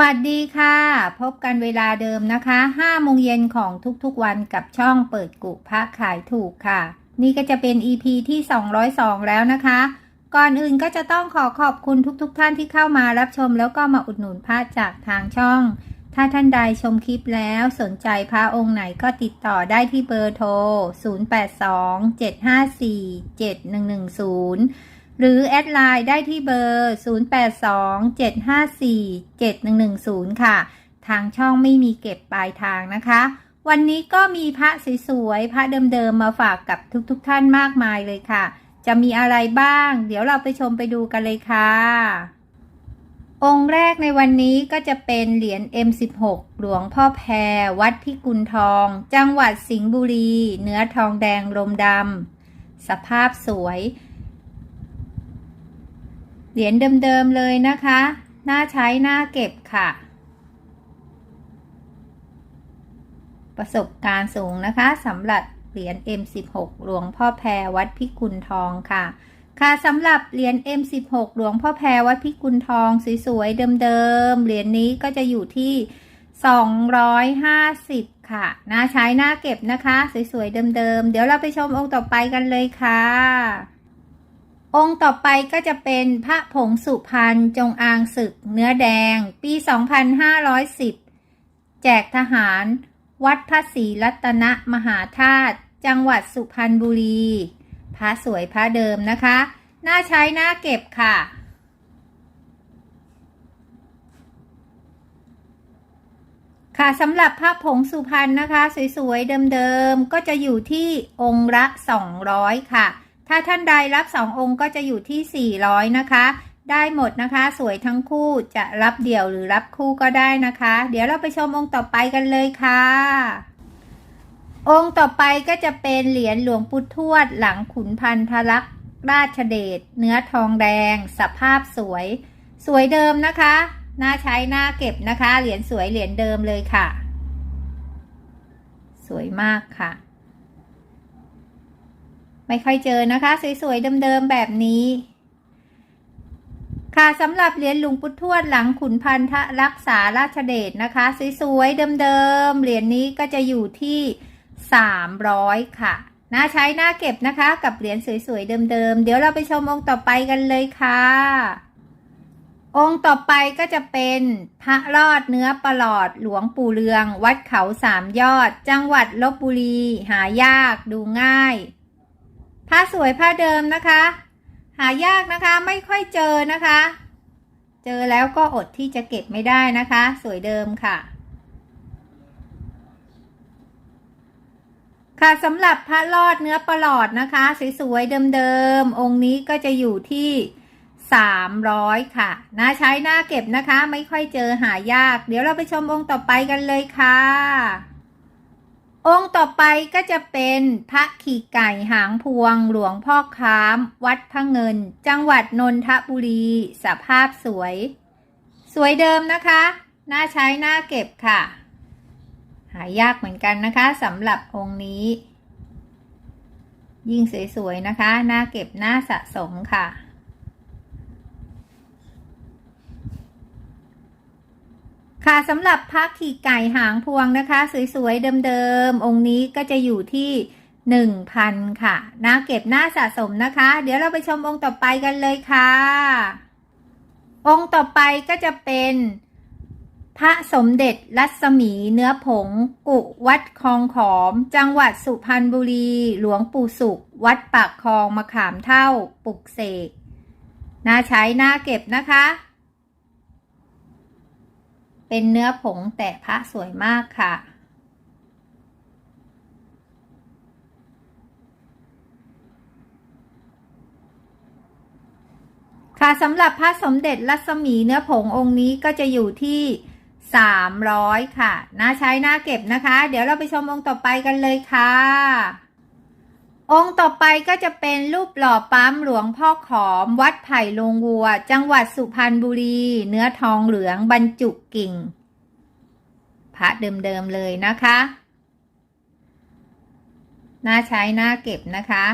วัสดีค่ะ พบกันเวลาเดิมนะคะ5โมงเย็นของทุกๆวันกับช่องเปิดกุพระขายถูกค่ะ นี่ก็จะเป็น EP ที่ 202 แล้วนะคะ ก่อนอื่นก็จะต้องขอขอบคุณทุกๆทท่านที่เข้ามารับชมแล้วก็มาอุดหนุนพระจากทางช่อง ถ้าท่านใดชมคลิปแล้วสนใจพระองค์ไหนก็ติดต่อได้ที่เบอร์โทร 0827547110 หรือแอดไลน์ได้ที่เบอร์ 0827547110 ค่ะ ทางช่องไม่มีเก็บปลายทางนะคะ วันนี้ก็มีพระสวยๆ พระเดิมๆ มาฝากกับทุกๆทท่านมากมายเลยค่ะ จะมีอะไรบ้าง เดี๋ยวเราไปชมไปดูกันเลยค่ะ องค์แรกในวันนี้ก็จะเป็นเหรียญ M16 หลวงพ่อแพร วัดพิกุลทอง จังหวัดสิงห์บุรี เนื้อทองแดงลมดำสภาพสวย เหรียญเดิมๆเลยนะคะ น่าใช้น่าเก็บค่ะ ประสบการณ์สูงนะคะสำหรับเหรียญ M16 หลวงพ่อแพรวัดพิกุลทองค่ะ ค่ะสำหรับเหรียญ M16 หลวงพ่อแพรวัดพิกุลทองสวยๆเดิมๆเหรียญนี้ก็จะอยู่ที่ 250 ค่ะ น่าใช้น่าเก็บนะคะ สวยๆเดิมๆเดี๋ยวเราไปชมองค์ต่อไปกันเลยค่ะ องค์ต่อไปก็จะเป็นพระผงสุพรรณจงอางศึก เนื้อแดง ปี 2510 แจกทหาร วัดพระศรีรัตนมหาธาตุจังหวัดสุพรรณบุรี พระสวยพระเดิมนะคะ น่าใช้น่าเก็บค่ะ ค่ะสำหรับพระผงสุพรรณนะคะ สวยๆ เดิมๆ ก็จะอยู่ที่องค์ละ 200 ค่ะ ถ้าท่านใดรับ2องค์ก็จะอยู่ที่ 400 นะคะ ได้หมดนะคะ สวยทั้งคู่จะรับเดี่ยวหรือรับคู่ก็ได้นะคะ เดี๋ยวเราไปชมองค์ต่อไปกันเลยค่ะ องค์ต่อไปก็จะเป็นเหรียญหลวงปู่ทวด หลังขุนพันธลักษณ์ราชเดชเนื้อทองแดง สภาพสวย สวยเดิมนะคะน่าใช้น่าเก็บนะคะ เหรียญสวยเหรียญเดิมเลยค่ะ สวยมากค่ะ ไม่ค่อยเจอนะคะ สวยๆเดิมๆแบบนี้ ค่ะสำหรับเหรียญหลวงปู่ทวดหลังขุนพันธรักษาราชเดชนะคะ สวยๆเดิมๆเหรียญนี้ก็จะอยู่ที่300ค่ะน่าใช้น่าเก็บนะคะ กับเหรียญสวยๆเดิมๆเดี๋ยวเราไปชมองค์ต่อไปกันเลยค่ะ องค์ต่อไปก็จะเป็นพระรอดเนื้อประหลอดหลวงปู่เรือง วัดเขาสามยอด จังหวัดลบบุรี หายากดูง่าย ผ้าสวยผ้าเดิมนะคะ หายากนะคะไม่ค่อยเจอนะคะ เจอแล้วก็อดที่จะเก็บไม่ได้นะคะ สวยเดิมค่ะ ค่ะสำหรับพระรอดเนื้อประหลอดนะคะ สวยๆเดิมๆองค์นี้ก็จะอยู่ที่300 ค่ะน่าใช้น่าเก็บนะคะ ไม่ค่อยเจอหายาก เดี๋ยวเราไปชมองค์ต่อไปกันเลยค่ะ องค์ต่อไปก็จะเป็นพระขี่ไก่หางพวงหลวงพ่อค้าม วัดพระเงิน จังหวัดนนทบุรี สภาพสวย สวยเดิมนะคะ น่าใช้น่าเก็บค่ะ หายากเหมือนกันนะคะสำหรับองค์นี้ ยิ่งสวยๆนะคะ น่าเก็บน่าสะสมค่ะ ค่ะสำหรับพระขี่ไก่หางพวงนะคะ สวยๆ เดิมๆ องค์นี้ก็จะอยู่ที่หนึ่งพันค่ะน่าเก็บน่าสะสมนะคะ เดี๋ยวเราไปชมองค์ต่อไปกันเลยค่ะ องค์ต่อไปก็จะเป็น พระสมเด็จรัศมีเนื้อผง กุวัดคลองขอม จังหวัดสุพรรณบุรี หลวงปู่สุข วัดปากคลองมะขามเท่า ปุกเสกน่าใช้น่าเก็บนะคะ เป็นเนื้อผงแต่พระสวยมากค่ะ ค่ะสำหรับพระสมเด็จรัศมีเนื้อผงองค์นี้ก็จะอยู่ที่300ค่ะน่าใช้น่าเก็บนะคะ เดี๋ยวเราไปชมองค์ต่อไปกันเลยค่ะ องค์ต่อไปก็จะเป็นรูปหล่อปั๊มหลวงพ่อขอม วัดไผ่ลงวัว จังหวัดสุพรรณบุรี เนื้อทองเหลืองบรรจุกิ่ง พระเดิมๆเลยนะคะ น่าใช้น่าเก็บนะคะ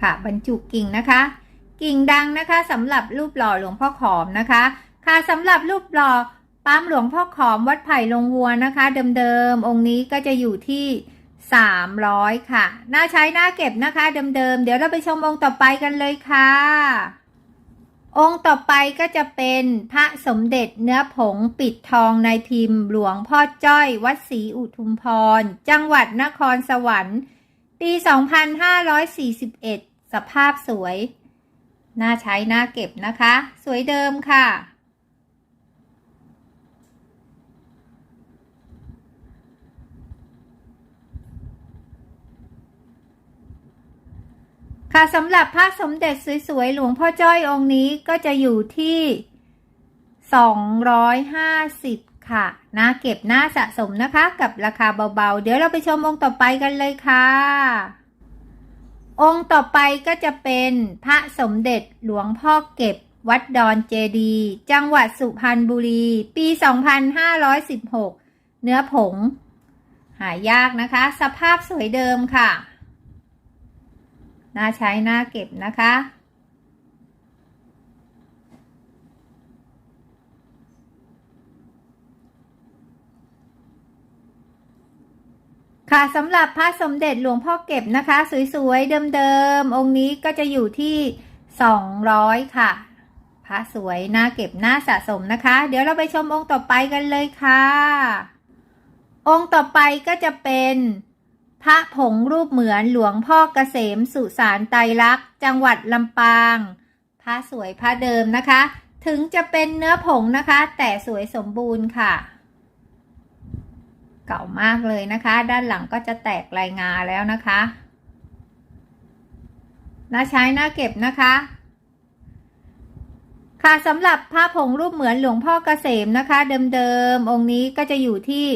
คค่ะบรรจุกิ่งนะคะ กิ่งดังนะคะสำหรับรูปหล่อหลวงพ่อขอมนะคะ ค่ะสำหรับรูปหล่อปั๊มหลวงพ่อขอมวัดไผ่ลงวัวนะคะ เดิมๆองค์นี้ก็จะอยู่ที่ 300 ค่ะ น่าใช้น่าเก็บนะคะ เดิมๆเดี๋ยวเราไปชมองค์ต่อไปกันเลยค่ะ องค์ต่อไปก็จะเป็นพระสมเด็จเนื้อผงปิดทองในพิมพ์ หลวงพ่อจ้อยวัดศรีอุทุมพร จังหวัดนครสวรรค์ ปี 2541 สภาพสวย น่าใช้น่าเก็บนะคะ สวยเดิมค่ะ ค่ะสำหรับพระสมเด็จสวยๆ หลวงพ่อจ้อยองค์นี้ก็จะอยู่ที่ 250 ค่ะน่าเก็บน่าสะสมนะคะ กับราคาเบาๆ เดี๋ยวเราไปชมองค์ต่อไปกันเลยค่ะ องค์ต่อไปก็จะเป็นพระสมเด็จหลวงพ่อเก็บวัดดอนเจดี จังหวัดสุพรรณบุรี ปี 2516 เนื้อผง หายากนะคะ สภาพสวยเดิมค่ะ น่าใช้น่าเก็บนะคะ ค่ะสำหรับพระสมเด็จหลวงพ่อเก็บนะคะ สวยๆ เดิมๆ องค์นี้ก็จะอยู่ที่ 200 ค่ะ พระสวยน่าเก็บน่าสะสมนะคะ เดี๋ยวเราไปชมองค์ต่อไปกันเลยค่ะ องค์ต่อไปก็จะเป็น พระผงรูปเหมือนหลวงพ่อเกษมสุสานไตรลักษณ์จังหวัดลำปาง พระสวยพระเดิมนะคะ ถึงจะเป็นเนื้อผงนะคะ แต่สวยสมบูรณ์ค่ะ เก่ามากเลยนะคะ ด้านหลังก็จะแตกลายงาแล้วนะคะน่าใช้น่าเก็บนะคะ ค่ะสำหรับผ้าผงรูปเหมือนหลวงพ่อเกษมนะคะ เดิมๆองค์นี้ก็จะอยู่ที่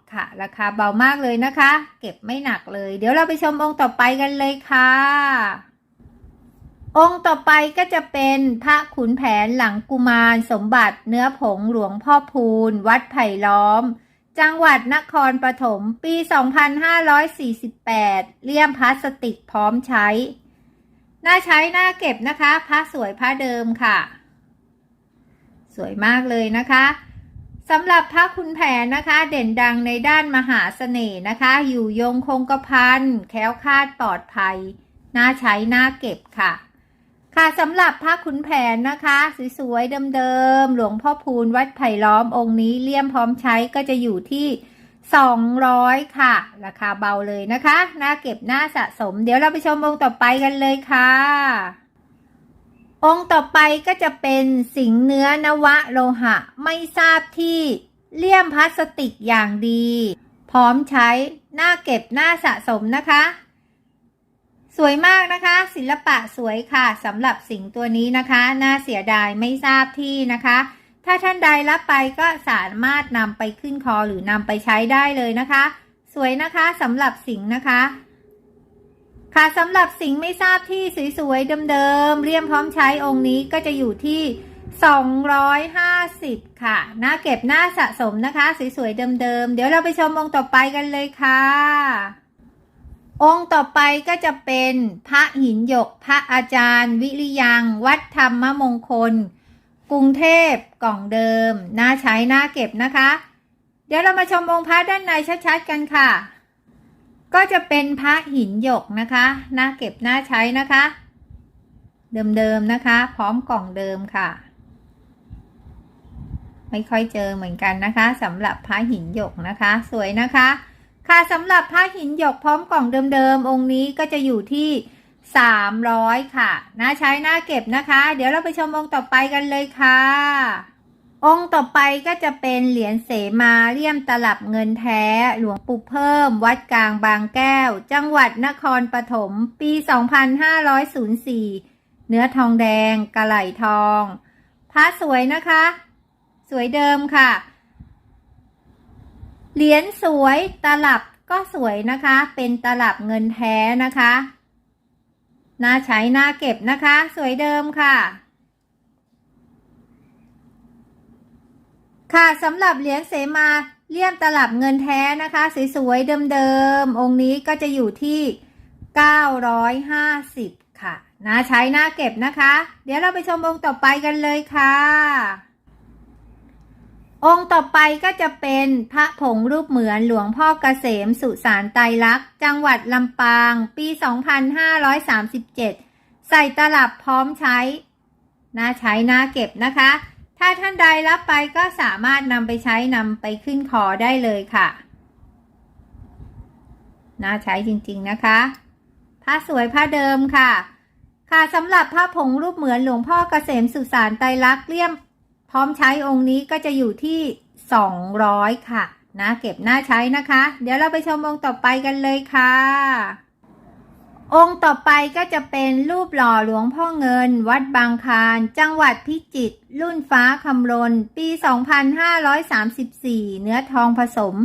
150 ค่ะ ราคาเบามากเลยนะคะ เก็บไม่หนักเลย เดี๋ยวเราไปชมองค์ต่อไปกันเลยค่ะ องค์ต่อไปก็จะเป็นพระขุนแผนหลังกุมารสมบัติเนื้อผงหลวงพ่อพูน วัดไผ่ล้อม จังหวัดนครปฐมปี 2548 เลี่ยมพลาสติกพร้อมใช้น่าใช้น่าเก็บนะคะ พระสวยพระเดิมค่ะ สวยมากเลยนะคะสำหรับพระคุณแผนนะคะ เด่นดังในด้านมหาเสน่ห์นะคะ อยู่ยงคงกระพันแค้วคาดปลอดภัย น่าใช้น่าเก็บค่ะ ค่ะสำหรับพระขุนแผนนะคะ สวยๆเดิมๆหลวงพ่อพูนวัดไผ่ล้อมองค์นี้เลี่ยมพร้อมใช้ก็จะอยู่ที่ 200 ค่ะ ราคาเบาเลยนะคะน่าเก็บน่าสะสม เดี๋ยวเราไปชมองค์ต่อไปกันเลยค่ะ องค์ต่อไปก็จะเป็นสิงเนื้อนวะโลหะ ไม่ทราบที่เลี่ยมพลาสติกอย่างดี พร้อมใช้น่าเก็บน่าสะสมนะคะ สวยมากนะคะ ศิลปะสวยค่ะสำหรับสิงตัวนี้นะคะ น่าเสียดายไม่ทราบที่นะคะ ถ้าท่านใดรับไปก็สามารถนำไปขึ้นคอหรือนำไปใช้ได้เลยนะคะ สวยนะคะสำหรับสิงนะคะ ค่ะสำหรับสิงไม่ทราบที่สวยๆเดิมๆเรียมพร้อมใช้องค์นี้ก็จะอยู่ที่ 250 ค่ะน่าเก็บน่าสะสมนะคะ สวยๆเดิมๆเดี๋ยวเราไปชมองค์ต่อไปกันเลยค่ะ องค์ต่อไปก็จะเป็นพระหินหยก พระอาจารย์ วิริยัง วัดธรรมมงคล กรุงเทพกล่องเดิม น่าใช้น่าเก็บนะคะ เดี๋ยวเรามาชมองค์พระด้านในชัดๆกันค่ะ ก็จะเป็นพระหินหยกนะคะน่าเก็บน่าใช้นะคะ เดิมๆนะคะ พร้อมกล่องเดิมค่ะ ไม่ค่อยเจอเหมือนกันนะคะสำหรับพระหินหยกนะคะ สวยนะคะ ค่ะสำหรับพระหินหยกพร้อมกล่องเดิมๆองค์นี้ก็จะอยู่ที่ 300 ค่ะน่าใช้น่าเก็บนะคะ เดี๋ยวเราไปชมองค์ต่อไปกันเลยค่ะ องค์ต่อไปก็จะเป็นเหรียญเสมาเลี่ยมตลับเงินแท้ หลวงปู่เพิ่ม วัดกลางบางแก้ว จังหวัดนครปฐมปี 2504 เนื้อทองแดง กระไหลทอง พระสวยนะคะ สวยเดิมค่ะ เหรียญสวยตลับก็สวยนะคะ เป็นตลับเงินแท้นะคะน่าใช้น่าเก็บนะคะ สวยเดิมค่ะ ค่ะสำหรับเหรียญเสมาเลี่ยมตลับเงินแท้นะคะ สวยๆเดิมๆองค์นี้ก็จะอยู่ที่ 950 ค่ะน่าใช้น่าเก็บนะคะ เดี๋ยวเราไปชมองค์ต่อไปกันเลยค่ะ องค์ต่อไปก็จะเป็นพระผงรูปเหมือนหลวงพ่อเกษมสุสานไตลักษณ์จังหวัดลำปาง ปี 2537 ใส่ตลับพร้อมใช้น่าใช้น่าเก็บนะคะ ถ้าท่านใดรับไปก็สามารถนำไปใช้นำไปขึ้นคอได้เลยค่ะ น่าใช้จริงๆนะคะผ้าสวยผ้าเดิมค่ะ ค่ะสำหรับผ้าผงรูปเหมือนหลวงพ่อเกษมสุสานไตลักษณ์เลี่ยม พร้อมใช้องค์นี้ก็จะอยู่ที่ 200 ค่ะ นะ เก็บหน้าใช้นะคะ เดี๋ยวเราไปชมองค์ต่อไปกันเลยค่ะ องค์ต่อไปก็จะเป็นรูปหล่อหลวงพ่อเงิน วัดบางคารจังหวัดพิจิตรรุ่นฟ้าคำรน ปี 2534 เนื้อทองผสม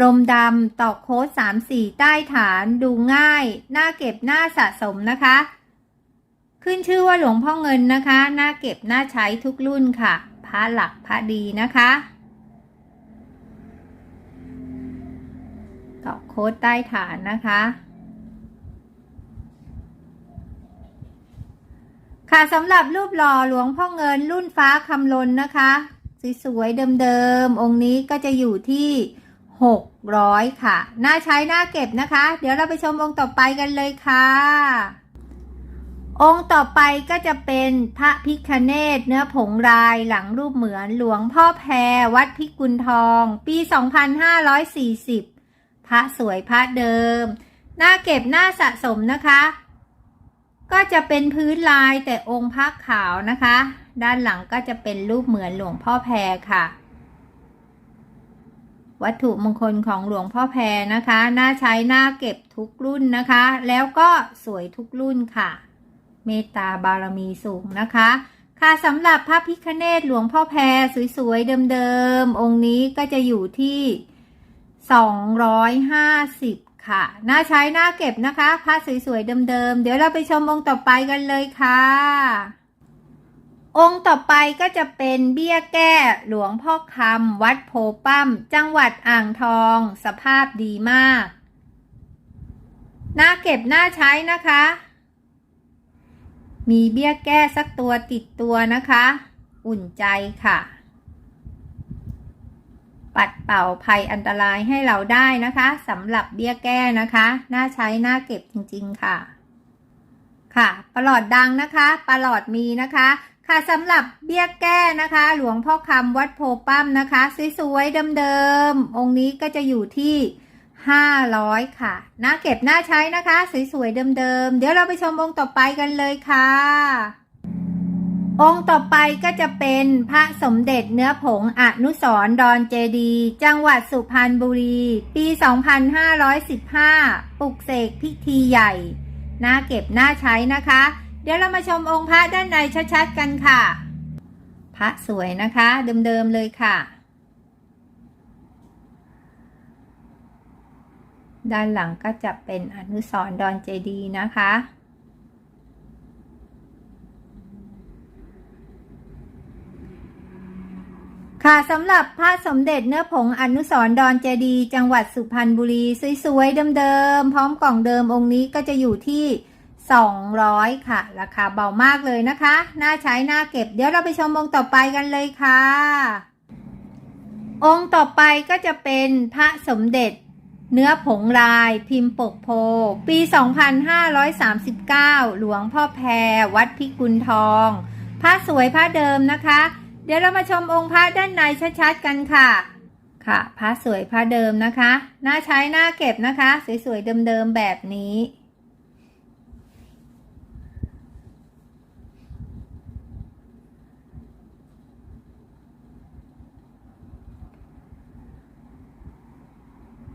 รมดำตอกโค้ด34ใต้ฐานดูง่ายน่าเก็บน่าสะสมนะคะ ขึ้นชื่อว่าหลวงพ่อเงินนะคะน่าเก็บน่าใช้ทุกรุ่นค่ะ พระหลักพระดีนะคะตอกโค้ดใต้ฐานนะคะค่ะสำหรับรูปหล่อหลวงพ่อเงินรุ่นฟ้าคำลนนะคะ สวยๆเดิมๆองค์นี้ก็จะอยู่ที่ 600 ค่ะ น่าใช้น่าเก็บนะคะ เดี๋ยวเราไปชมองค์ต่อไปกันเลยค่ะ องค์ต่อไปก็จะเป็นพระพิคเนตเนื้อผงลายหลังรูปเหมือนหลวงพ่อแพรวัดพิกุลทอง ปี 2540 พระสวยพระเดิม หน่าเก็บหน่าสะสมนะคะ ก็จะเป็นพื้นลายแต่องค์พระขาวนะคะ ด้านหลังก็จะเป็นรูปเหมือนหลวงพ่อแพรค่ะ วัตถุมงคลของหลวงพ่อแพรนะคะ น่าใช้หน่าเก็บทุกรุ่นนะคะ แล้วก็สวยทุกรุ่นค่ะ เมตตาบารมีสูงนะคะ ค่ะสำหรับพระพิคเนตหลวงพ่อแพรสวยๆเดิมๆ องค์นี้ก็จะอยู่ที่ 250 ค่ะ น่าใช้น่าเก็บนะคะพระสวยๆเดิมๆ เดี๋ยวเราไปชมองค์ต่อไปกันเลยค่ะ องค์ต่อไปก็จะเป็นเบี้ยแก้หลวงพ่อคำวัดโพปั้มจังหวัดอ่างทอง สภาพดีมาก น่าเก็บน่าใช้นะคะ มีเบี้ยแก้สักตัวติดตัวนะคะ อุ่นใจค่ะ ปัดเป่าภัยอันตรายให้เราได้นะคะสำหรับเบี้ยแก้นะคะ น่าใช้ น่าเก็บจริงๆค่ะ ค่ะประหลอดดังนะคะประหลอดมีนะคะค่ะสำหรับเบี้ยแก้นะคะ หลวงพ่อคำวัดโพปั้มนะคะ สวยๆเดิมๆองค์นี้ก็จะอยู่ที่ 500 ค่ะน่าเก็บน่าใช้นะคะ สวยๆเดิมๆ เดี๋ยวเราไปชมองค์ต่อไปกันเลยค่ะ องค์ต่อไปก็จะเป็นพระสมเด็จเนื้อผงอนุสรดอนเจดี จังหวัดสุพรรณบุรี ปี 2515 ปลุกเสกพิธีใหญ่น่าเก็บน่าใช้นะคะ เดี๋ยวเรามาชมองค์พระด้านในชัดๆกันค่ะ พระสวยนะคะ เดิมๆเลยค่ะ ด้านหลังก็จะเป็นอนุสรณ์ดอนเจดีนะคะ ค่ะสำหรับพระสมเด็จเนื้อผงอนุสรณ์ดอนเจดี จังหวัดสุพรรณบุรี สวยๆเดิมๆพร้อมกล่องเดิมองค์นี้ก็จะอยู่ที่ 200 ค่ะ ราคาเบามากเลยนะคะ น่าใช้น่าเก็บ เดี๋ยวเราไปชมองค์ต่อไปกันเลยค่ะ องค์ต่อไปก็จะเป็นพระสมเด็จ เนื้อผงลายพิมพ์ปกโพ ปี 2539 หลวงพ่อแพร วัดพิกุลทองพระสวยพระเดิมนะคะ เดี๋ยวเรามาชมองค์พระด้านในชัดๆกันค่ะ ค่ะพระสวยพระเดิมนะคะน่าใช้น่าเก็บนะคะ สวยๆเดิมๆแบบนี้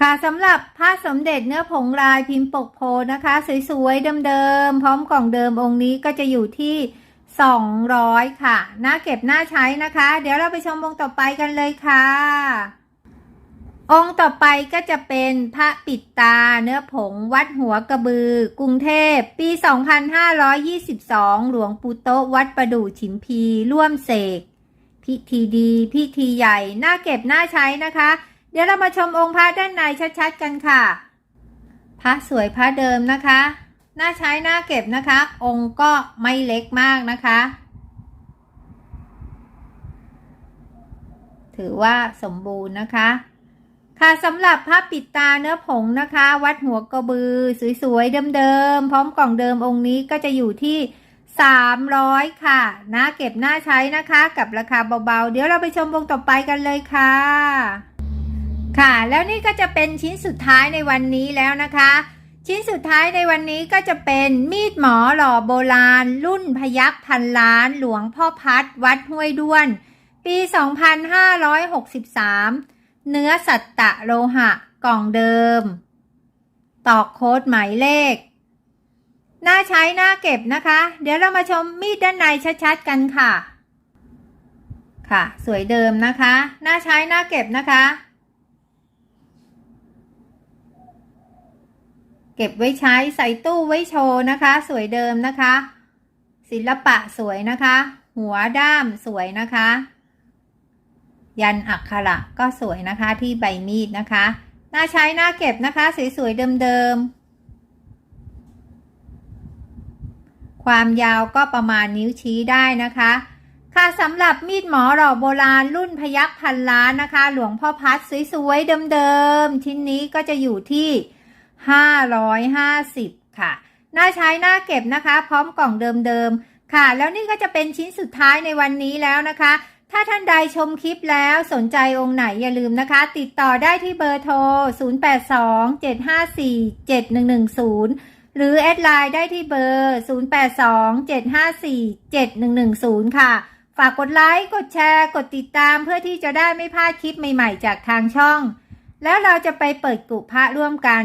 ค่ะสำหรับผ้าสมเด็จเนื้อผงลายพิมพ์ปกโพนะคะ สวยๆเดิมๆพร้อมกล่องเดิมองค์นี้ก็จะอยู่ที่ 200 ค่ะ น่าเก็บน่าใช้นะคะ เดี๋ยวเราไปชมองค์ต่อไปกันเลยค่ะ องค์ต่อไปก็จะเป็นพระปิดตาเนื้อผงวัดหัวกระบือ กรุงเทพ ปี 2522 หลวงปู่โตวัดประดู่ฉิมพี ร่วมเสก พิธีดี พิธีใหญ่ น่าเก็บน่าใช้นะคะ เดี๋ยวเรามาชมองค์พระด้านในชัดๆกันค่ะ พระสวยพระเดิมนะคะ น่าใช้น่าเก็บนะคะ องค์ก็ไม่เล็กมากนะคะ ถือว่าสมบูรณ์นะคะ ค่ะสำหรับผ้าปิดตาเนื้อผงนะคะ วัดหัวกระบือ สวยๆเดิมๆพร้อมกล่องเดิมองค์นี้ก็จะอยู่ที่300 ค่ะน่าเก็บน่าใช้นะคะ กับราคาเบาๆ เดี๋ยวเราไปชมวงต่อไปกันเลยค่ะ ค่ะแล้วนี่ก็จะเป็นชิ้นสุดท้ายในวันนี้แล้วนะคะ ชิ้นสุดท้ายในวันนี้ก็จะเป็นมีดหมอหล่อโบราณ รุ่นพยักพันล้าน หลวงพ่อพัดวัดห้วยด้วน ปี 2563 เนื้อสัตตะโลหะกล่องเดิม ตอกโค้ดหมายเลขน่าใช้น่าเก็บนะคะ เดี๋ยวเรามาชมมีดด้านในชัดๆกันค่ะ ค่ะ สวยเดิมนะคะน่าใช้น่าเก็บนะคะ เก็บไว้ใช้ใส่ตู้ไว้โชว์นะคะ สวยเดิมนะคะ ศิลปะสวยนะคะ หัวด้ามสวยนะคะ ยันอักขระก็สวยนะคะที่ใบมีดนะคะ น่าใช้น่าเก็บนะคะ สวยๆเดิมๆความยาวก็ประมาณนิ้วชี้ได้นะคะ ค่ะสำหรับมีดหมอหล่อโบราณรุ่นพยักพันล้านนะคะ หลวงพ่อพัดสวยๆเดิมๆ ชิ้นนี้ก็จะอยู่ที่ 550 ค่ะ น่าใช้น่าเก็บนะคะ พร้อมกล่องเดิมๆ ค่ะ แล้วนี่ก็จะเป็นชิ้นสุดท้ายในวันนี้แล้วนะคะ ถ้าท่านใดชมคลิปแล้วสนใจองค์ไหนอย่าลืมนะคะ ติดต่อได้ที่เบอร์โทร 0827547110 หรือแอดไลน์ได้ที่เบอร์ 0827547110 ค่ะ ฝากกดไลค์ กดแชร์ กดติดตามเพื่อที่จะได้ไม่พลาดคลิปใหม่ๆ จากทางช่อง แล้วเราจะไปเปิดกลุ่มพระร่วมกัน